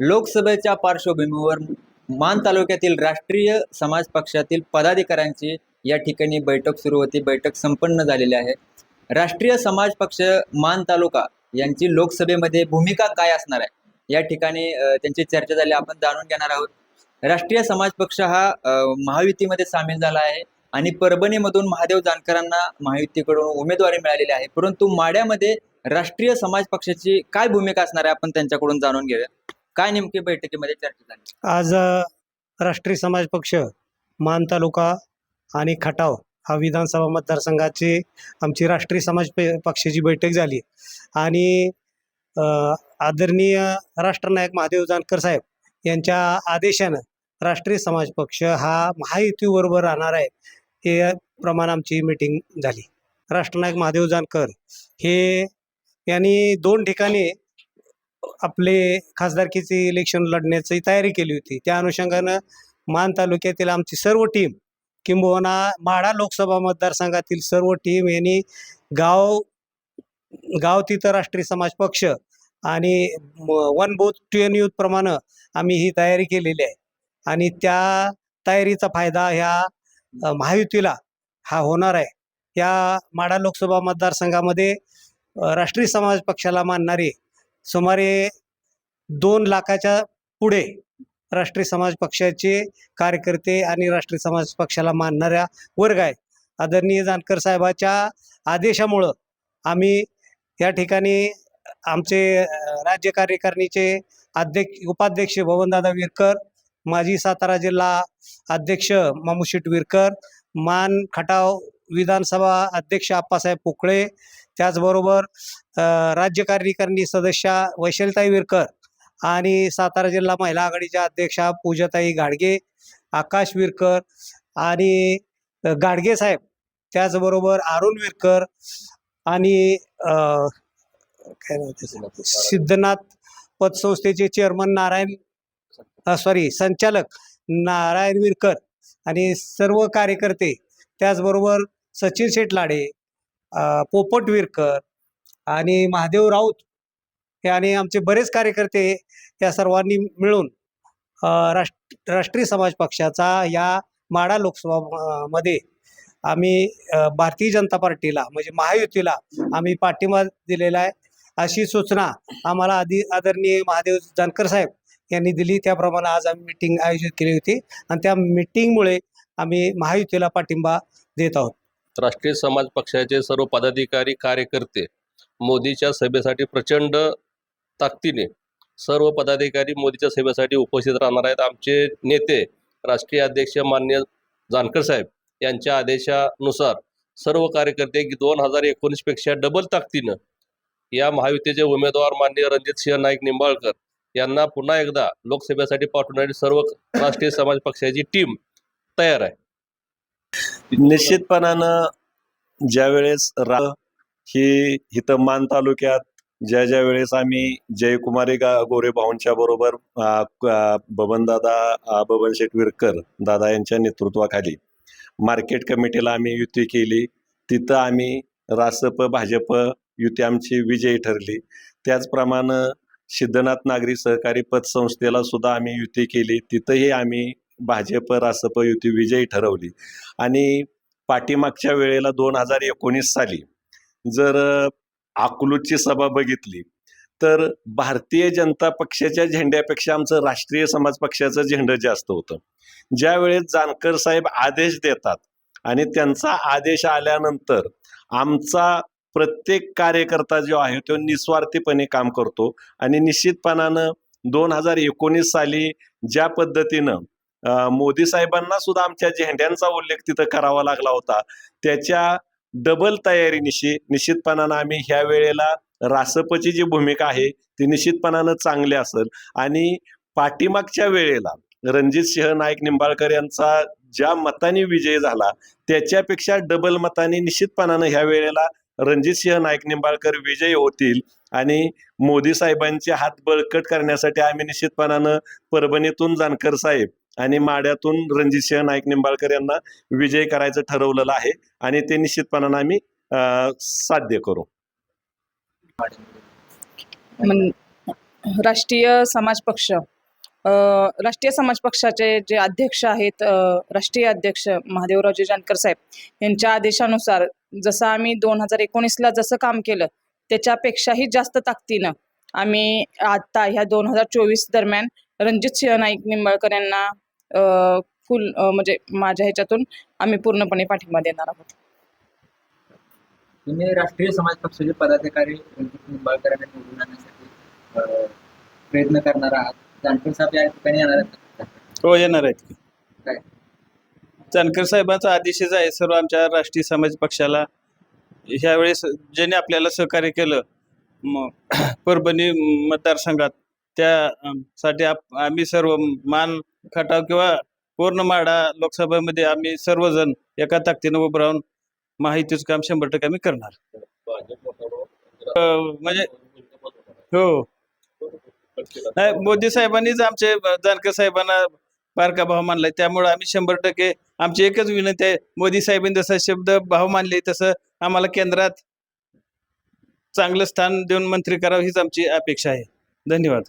लोकसभेच्या पार्श्वभूमीवर मान तालुक्यातील राष्ट्रीय समाज पक्षातील पदाधिकाऱ्यांची या ठिकाणी बैठक सुरू होती. बैठक संपन्न झालेली आहे. राष्ट्रीय समाज पक्ष मान तालुका यांची लोकसभेमध्ये भूमिका काय असणार आहे? या ठिकाणी त्यांची चर्चा झाली. आपण जाणून घेणार आहोत. राष्ट्रीय समाज पक्ष हा महायुतीमध्ये सामील झाला आहे आणि परभणीमधून महादेव जानकरांना महायुतीकडून उमेदवारी मिळालेली आहे. परंतु माड्यामध्ये राष्ट्रीय समाज पक्षाची काय भूमिका असणार आहे? आपण त्यांच्याकडून जाणून घेऊया. काय नेमकी बैठकीमध्ये चर्चा झाली? आज राष्ट्रीय समाज पक्ष मान तालुका आणि खटाव हा विधानसभा मतदारसंघाची आमची राष्ट्रीय समाज पक्षाची बैठक झाली. आणि आदरणीय राष्ट्रनायक महादेव जानकर साहेब यांच्या आदेशानं राष्ट्रीय समाज पक्ष हा महायुतीबरोबर राहणार आहे हे प्रमाण आमची मीटिंग झाली. राष्ट्रनायक महादेव जानकर हे यांनी दोन ठिकाणी आपले खासदारकीचे इलेक्शन लढण्याची तयारी केली होती. त्या अनुषंगानं मान तालुक्यातील आमची सर्व टीम किंबहुना माढा लोकसभा मतदारसंघातील सर्व टीम यांनी गाव गाव तिथं राष्ट्रीय समाज पक्ष आणि one both two N youth प्रमाणे आम्ही ही तयारी केलेली आहे. आणि त्या तयारीचा फायदा ह्या महायुतीला हा होणार आहे. या माढा लोकसभा मतदारसंघामध्ये राष्ट्रीय समाज पक्षाला मानणारी सुमारे दोन लाखाच्या पुढे राष्ट्रीय समाज पक्षाचे कार्यकर्ते आणि राष्ट्रीय समाज पक्षाला मानणाऱ्या वर्ग आहे आदरणीय जानकर साहेबाच्या आदेशामुळं आम्ही या ठिकाणी आमचे राज्य कार्यकारिणीचे अध्यक्ष उपाध्यक्ष भवनदादा विरकर माजी सातारा जिल्हा अध्यक्ष मामुशेट विरकर मान खटाव विधानसभा अध्यक्ष आप्पासाहेब पोकळे त्याचबरोबर राज्य कार्यकारिणी सदस्या वैशलताई विरकर आणि सातारा जिल्हा महिला आघाडीच्या अध्यक्षा पूजाताई गाडगे आकाश विरकर आणि गाडगे साहेब. त्याचबरोबर अरुण विरकर आणि काय सिद्धनाथ पतसंस्थेचे चेअरमन नारायण सॉरी संचालक नारायण विरकर आणि सर्व कार्यकर्ते. त्याचबरोबर सचिन शेटलाडे पोपट विरकर आणि महादेव राऊत हे आणि आमचे बरेच कार्यकर्ते या सर्वांनी मिळून राष्ट्र राष्ट्रीय समाज पक्षाचा या माडा लोकसभा मध्ये आम्ही भारतीय जनता पार्टीला म्हणजे महायुतीला आम्ही पाठिंबा दिलेला आहे अशी सूचना आम्हाला आधी आदरणीय महादेव जानकर साहेब यांनी दिली. त्याप्रमाणे आज आम्ही मिटिंग आयोजित केली होती आणि त्या मिटिंगमुळे आम्ही महायुतीला पाठिंबा देत आहोत. राष्ट्रीय समाज पक्षाचे सर्व पदाधिकारी कार्यकर्ते मोदीच्या सभेसाठी प्रचंड ताकदीने सर्व पदाधिकारी मोदीच्या सभेसाठी उपस्थित राहणार आहेत. आमचे नेते राष्ट्रीय अध्यक्ष मान्य जानकर साहेब यांच्या आदेशानुसार सर्व कार्यकर्ते दोन हजार एकोणीसपेक्षा डबल ताकदीनं या महायुतीचे उमेदवार मान्य रणजित सिंह नाईक निंबाळकर यांना पुन्हा एकदा लोकसभेसाठी पाठवणारी सर्व राष्ट्रीय समाज पक्षाची टीम तयार आहे. निश्चितपणानं ज्यावेळेस रा ही इथं मान तालुक्यात ज्या ज्या वेळेस आम्ही जयकुमारी गा गोरे भाऊंच्या बरोबर बबनदादा बबन शेटवीरकर दादा यांच्या नेतृत्वाखाली मार्केट कमिटीला आम्ही युती केली. तिथं आम्ही रासप भाजप युती आमची विजयी ठरली. त्याचप्रमाणे सिद्धनाथ नागरी सहकारी पतसंस्थेला सुद्धा आम्ही युती केली. तिथंही आम्ही भाजप रासप युती विजयी ठरवली. आणि पाठीमागच्या वेळेला दोन हजार एकोणीस साली जर अ, अकलूजची सभा बघितली तर भारतीय जनता पक्षाच्या झेंड्यापेक्षा आमचं राष्ट्रीय समाज पक्षाचं झेंडं जास्त होतं. ज्या वेळेस जानकर साहेब आदेश देतात आणि त्यांचा आदेश आल्यानंतर आमचा प्रत्येक कार्यकर्ता जो आहे तो निस्वार्थीपणे काम करतो. आणि निश्चितपणानं दोन हजार एकोणीस साली ज्या पद्धतीनं मोदी साहेबांना सुद्धा आमच्या झेंड्यांचा उल्लेख तिथं करावा लागला होता. त्याच्या डबल तयारीनिशी निश्चितपणानं आम्ही ह्या वेळेला रासपची जी भूमिका आहे ती निश्चितपणानं चांगली असेल. आणि पाठीमागच्या वेळेला रणजित सिंह नाईक निंबाळकर यांचा ज्या मताने विजय झाला त्याच्यापेक्षा डबल मताने निश्चितपणानं ह्या वेळेला रणजित सिंह नाईक निंबाळकर विजयी होतील. आणि मोदी साहेबांचे हात बळकट करण्यासाठी आम्ही निश्चितपणानं परभणीतून जानकर साहेब आणि माड्यातून रणजितसिंह नाईक निंबाळकर यांना विजय करायचं ठरवलेलं आहे आणि ते निश्चितपणानं आम्ही अं, साध्य करू. राष्ट्रीय समाज पक्ष राष्ट्रीय समाज पक्षाचे जे अध्यक्ष आहेत राष्ट्रीय अध्यक्ष महादेवरावजी जानकर साहेब यांच्या आदेशानुसार जसं आम्ही दोन हजार एकोणीसला जसं काम केलं त्याच्यापेक्षाही जास्त ताकदीनं आम्ही आत्ता ह्या दोन हजार चोवीस दरम्यान रणजित सिंह नाईक निंबाळकर यांना फुल म्हणजे माझ्या ह्याच्यातून आम्ही पूर्णपणे पाठिंबा देणार आहोत. तुम्ही राष्ट्रीय समाज पक्षाचे पदाधिकारी रणजित निंबाळकरांना निवडून आणण्यासाठी प्रयत्न करणार आहात. जानकर साहेब या ठिकाणी येणार आहेत हो येणार आहेत. काय? जानकर साहेबांचा आदेशच आहे सर्व आमच्या राष्ट्रीय समाज पक्षाला. ह्यावेळेस ज्याने आपल्याला सहकार्य केलं म परभणी मतदारसंघात त्या साठी आप आम्ही सर्व मान खटाव किंवा पूर्ण माढा लोकसभेमध्ये आम्ही सर्वजण एका ताकदीनं उभं राहून माहितीचं काम शंभर टक्के आम्ही करणार. अं, म्हणजे हो. नाही मोदी साहेबांनीच आमचे जानकर साहेबांना बारका भाव मानलाय. त्यामुळे आम्ही शंभर टक्के आमची एकच विनंती आहे. मोदी साहेबांनी जसा शब्द भाव मानले तसं आम्हाला केंद्रात चांगलं स्थान देऊन मंत्री करावं हीच आमची अपेक्षा आहे. धन्यवाद.